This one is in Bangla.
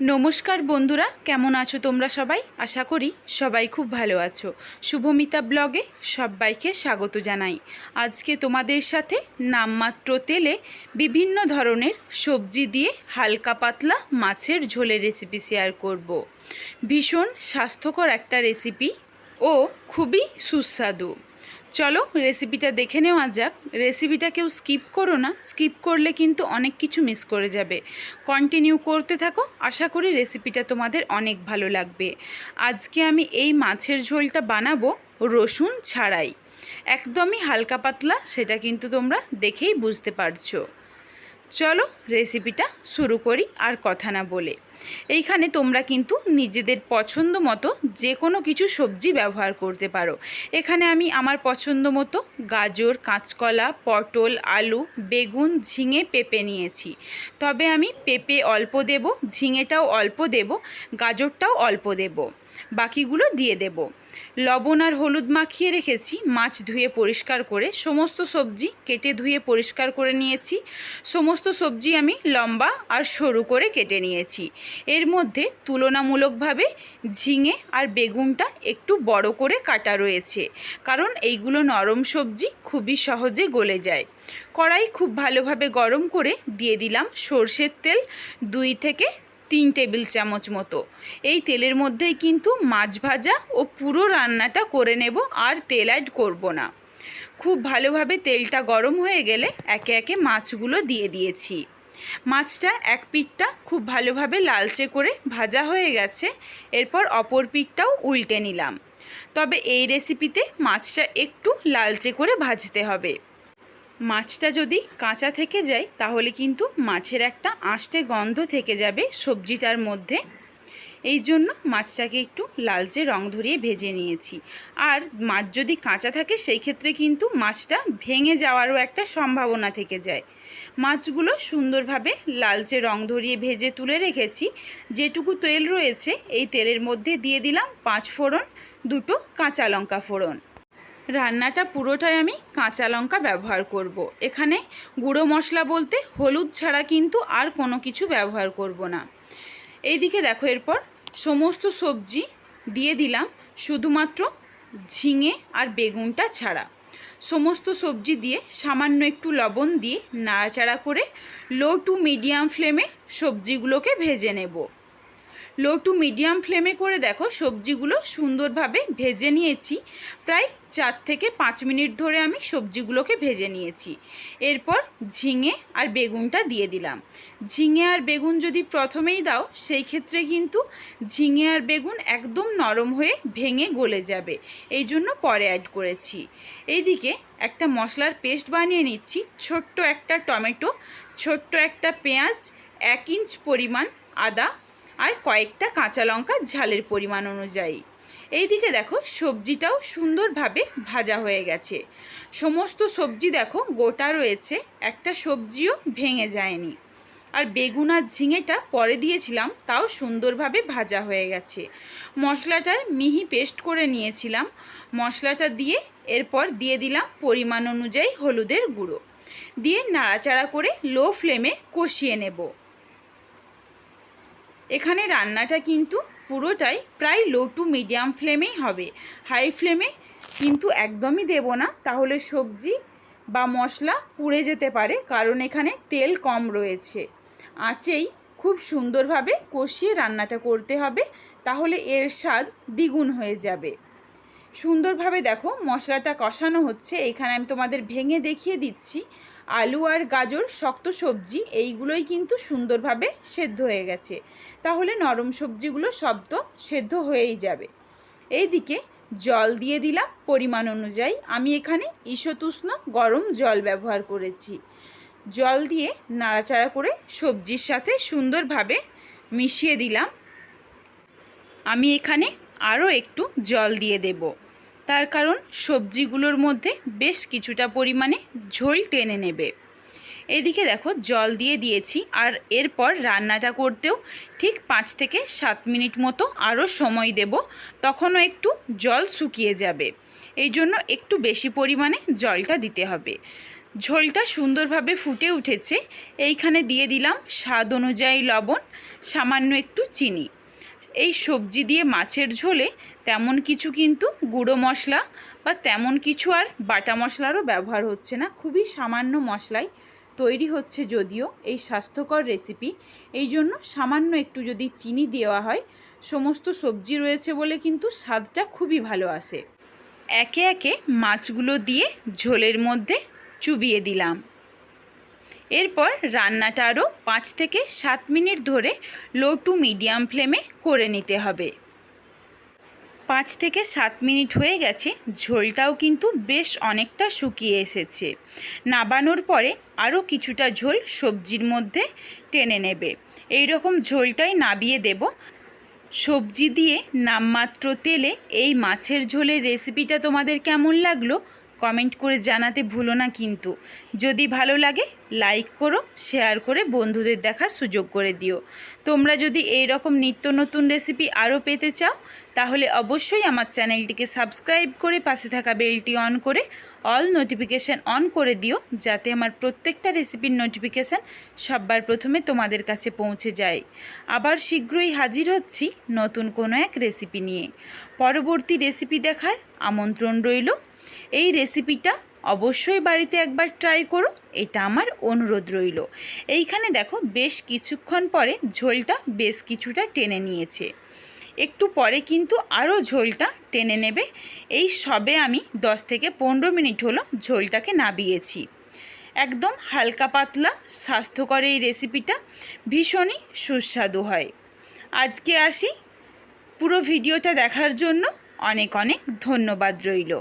নমস্কার বন্ধুরা, কেমন আছো তোমরা সবাই? আশা করি সবাই খুব ভালো আছো। শুভমিতা ব্লগে সবাইকে স্বাগত জানাই। আজকে তোমাদের সাথে নামমাত্র তেলে বিভিন্ন ধরনের সবজি দিয়ে হালকা পাতলা মাছের ঝোলের রেসিপি শেয়ার করব। ভীষণ স্বাস্থ্যকর একটা রেসিপি ও খুবই সুস্বাদু। চলো রেসিপিটা দেখে নেওয়া যাক। রেসিপিটা কেউ স্কিপ করো না। স্কিপ করলে কিন্তু অনেক কিছু মিস করে যাবে। কন্টিনিউ করতে থাকো। আশা করি রেসিপিটা তোমাদের অনেক ভালো লাগবে। আজকে আমি এই মাছের ঝোলটা বানাবো রসুন ছাড়াই। একদমই হালকা পাতলা, সেটা কিন্তু তোমরা দেখেই বুঝতে পারছ। চলো রেসিপিটা শুরু করি আর কথা না বলে। এইখানে তোমরা কিন্তু নিজেদের পছন্দ মতো যে কোনো কিছু সবজি ব্যবহার করতে পারো। এখানে আমি আমার পছন্দ মতো গাজর, কাঁচকলা, পটল, আলু, বেগুন, ঝিঙে, পেঁপে নিয়েছি। তবে আমি পেঁপে অল্প দেব, ঝিঙেটাও অল্প দেব, গাজরটাও অল্প দেব, বাকিগুলো দিয়ে দেব। লবণ আর হলুদ মাখিয়ে রেখেছি, মাছ ধুয়ে পরিষ্কার করে, সমস্ত সবজি কেটে ধুয়ে পরিষ্কার করে নিয়েছি, সমস্ত সবজি আমি লম্বা আর সরু করে কেটে নিয়েছি। এর মধ্যে তুলনামূলকভাবে ঝিঙে আর বেগুনটা একটু বড় করে কাটা রয়েছে, কারণ এইগুলো নরম সবজি, খুবই সহজে গলে যায়। কড়াই খুব ভালোভাবে গরম করে দিয়ে দিলাম সর্ষের তেল, দুই থেকে তিন টেবিল চামচ মতো। এই তেলের মধ্যেই কিন্তু মাছ ভাজা ও পুরো রান্নাটা করে নেব আর তেল অ্যাড করব না। খুব ভালোভাবে তেলটা গরম হয়ে গেলে একে একে মাছগুলো দিয়ে দিয়েছি। মাছটা এক পিঠটা খুব ভালোভাবে লালচে করে ভাজা হয়ে গেছে, এরপর অপর পিঠটাও উল্টে নিলাম। তবে এই রেসিপিতে মাছটা একটু লালচে করে ভাজতে হবে। মাছটা যদি কাঁচা থেকে যায়, তাহলে কিন্তু মাছের একটা আষ্টে গন্ধ থেকে যাবে সবজিটার মধ্যে। এই জন্য মাছটাকে একটু লালচে রং ধরিয়ে ভেজে নিয়েছি। আর মাছ যদি কাঁচা থাকে, সেই ক্ষেত্রে কিন্তু মাছটা ভেঙে যাওয়ারও একটা সম্ভাবনা থেকে যায়। মাছগুলো সুন্দরভাবে লালচে রং ধরিয়ে ভেজে তুলে রেখেছি। যেটুকু তেল রয়েছে, এই তেলের মধ্যে দিয়ে দিলাম পাঁচ ফোড়ন, দুটো কাঁচা লঙ্কা ফোড়ন। রান্নাটা পুরোটাই আমি কাঁচা লঙ্কা ব্যবহার করব। এখানে গুঁড়ো মশলা বলতে হলুদ ছাড়া কিন্তু আর কোনো কিছু ব্যবহার করব না। এইদিকে দেখো এরপর সমস্ত সবজি দিয়ে দিলাম শুধুমাত্র ঝিঙে আর বেগুনটা ছাড়া। সমস্ত সবজি দিয়ে সামান্য একটু লবণ দিয়ে নাড়াচাড়া করে লো টু মিডিয়াম ফ্লেমে সবজিগুলোকে ভেজে নেব। লো টু মিডিয়াম ফ্লেমে করে দেখো, সবজিগুলো সুন্দরভাবে ভেজে নিয়েছি। প্রায় চার থেকে পাঁচ মিনিট ধরে আমি সবজিগুলোকে ভেজে নিয়েছি। এরপর ঝিঙে আর বেগুনটা দিয়ে দিলাম। ঝিঙে আর বেগুন যদি প্রথমেই দাও, সেই ক্ষেত্রে কিন্তু ঝিঙে আর বেগুন একদম নরম হয়ে ভেঙে গলে যাবে। এই জন্য পরে অ্যাড করেছি। এইদিকে একটা মশলার পেস্ট বানিয়ে নিচ্ছি। ছোট্ট একটা টমেটো, ছোট্ট একটা পেঁয়াজ, এক ইঞ্চ পরিমাণ আদা আর কয়েকটা কাঁচা লঙ্কা ঝালের পরিমাণ অনুযায়ী। এইদিকে দেখো, সবজিটাও সুন্দরভাবে ভাজা হয়ে গেছে। সমস্ত সবজি দেখো, গোটা রয়েছে, একটা সবজিও ভেঙে যায়নি। আর বেগুন আর ঝিঙেটা পরে দিয়েছিলাম, তাও সুন্দরভাবে ভাজা হয়ে গেছে। মশলাটার মিহি পেস্ট করে নিয়েছিলাম। মশলাটা দিয়ে এরপর দিয়ে দিলাম পরিমাণ অনুযায়ী হলুদের গুঁড়ো। দিয়ে নাড়াচাড়া করে লো ফ্লেমে কষিয়ে নেব। এখানে রান্নাটা কিন্তু পুরোটাই প্রায় লো টু মিডিয়াম ফ্লেমেই হবে। হাই ফ্লেমে কিন্তু একদমই দেব না, তাহলে সবজি বা মশলা পুড়ে যেতে পারে, কারণ এখানে তেল কম রয়েছে। আঁচেই খুব সুন্দরভাবে কষিয়ে রান্নাটা করতে হবে, তাহলে এর স্বাদ দ্বিগুণ হয়ে যাবে। সুন্দরভাবে দেখো মশলাটা কষানো হচ্ছে। এখানে আমি তোমাদের ভেঙে দেখিয়ে দিচ্ছি। আলু আর গাজর শক্ত সবজি, এইগুলোই কিন্তু সুন্দরভাবে সেদ্ধ হয়ে গেছে। তাহলে নরম সবজিগুলো সব তো সেদ্ধ হয়েই যাবে। এইদিকে জল দিয়ে দিলাম পরিমাণ অনুযায়ী। আমি এখানে ঈশতুষ্ণ গরম জল ব্যবহার করেছি। জল দিয়ে নাড়াচাড়া করে সবজির সাথে সুন্দরভাবে মিশিয়ে দিলাম। আমি এখানে আরও একটু জল দিয়ে দেবো। তার কারণ সবজিগুলোর মধ্যে বেশ কিছুটা পরিমাণে ঝোল টেনে নেবে। এদিকে দেখো, জল দিয়ে দিয়েছি আর এরপর রান্নাটা করতেও ঠিক পাঁচ থেকে সাত মিনিট মতো আরও সময় দেব। তখনও একটু জল শুকিয়ে যাবে। এই জন্য একটু বেশি পরিমাণে জলটা দিতে হবে। ঝোলটা সুন্দরভাবে ফুটে উঠেছে। এইখানে দিয়ে দিলাম স্বাদ অনুযায়ী লবণ, সামান্য একটু চিনি। এই সবজি দিয়ে মাছের ঝোলে তেমন কিছু কিন্তু গুঁড়ো মশলা বা তেমন কিছু আর বাটা মশলারও ব্যবহার হচ্ছে না। খুবই সামান্য মশলায় তৈরি হচ্ছে যদিও এই স্বাস্থ্যকর রেসিপি এই জন্য সামান্য একটু যদি চিনি দেওয়া হয়, সমস্ত সবজি রয়েছে বলে কিন্তু স্বাদটা খুবই ভালো আসে। একে একে মাছগুলো দিয়ে ঝোলের মধ্যে চুবিয়ে দিলাম। এরপর রান্নাটা আরও পাঁচ থেকে সাত মিনিট ধরে লো টু মিডিয়াম ফ্লেমে করে নিতে হবে। পাঁচ থেকে সাত মিনিট হয়ে গেছে, ঝোলটাও কিন্তু বেশ অনেকটা শুকিয়ে এসেছে। নাবানোর পরে আরও কিছুটা ঝোল সবজির মধ্যে টেনে নেবে। এই রকম ঝোলটাই নাবিয়ে দেব। সবজি দিয়ে নামমাত্র তেলে এই মাছের ঝোলের রেসিপিটা তোমাদের কেমন লাগল কমেন্ট করে জানাতে ভুলো না কিন্তু। যদি ভালো লাগে, লাইক করো, শেয়ার করে বন্ধুদের দেখার সুযোগ করে দিও। তোমরা যদি এই রকম নিত্য নতুন রেসিপি আরও পেতে চাও তাহলে অবশ্যই আমার চ্যানেলটিকে সাবস্ক্রাইব করে পাশে থাকা বেলটি অন করে অল নোটিফিকেশান অন করে দিও, যাতে আমার প্রত্যেকটা রেসিপির নোটিফিকেশান সবার প্রথমে তোমাদের কাছে পৌঁছে যায়। আবার শীঘ্রই হাজির হচ্ছি নতুন কোনো এক রেসিপি নিয়ে। পরবর্তী রেসিপি দেখার আমন্ত্রণ রইল। এই রেসিপিটা অবশ্যই বাড়িতে একবার ট্রাই করো, এটা আমার অনুরোধ রইল। এইখানে দেখো বেশ কিছুক্ষণ পরে ঝোলটা বেশ কিছুটা টেনে নিয়েছে। একটু পরে কিন্তু আরও ঝোলটা টেনে নেবে। এই সবে আমি দশ থেকে পনেরো মিনিট হলো ঝোলটাকে নাবিয়েছি। একদম হালকা পাতলা, স্বাস্থ্যকর এই রেসিপিটা ভীষণই সুস্বাদু হয়। আজকে আসি পুরো ভিডিওটা দেখার জন্য। অনেক অনেক ধন্যবাদ রইল।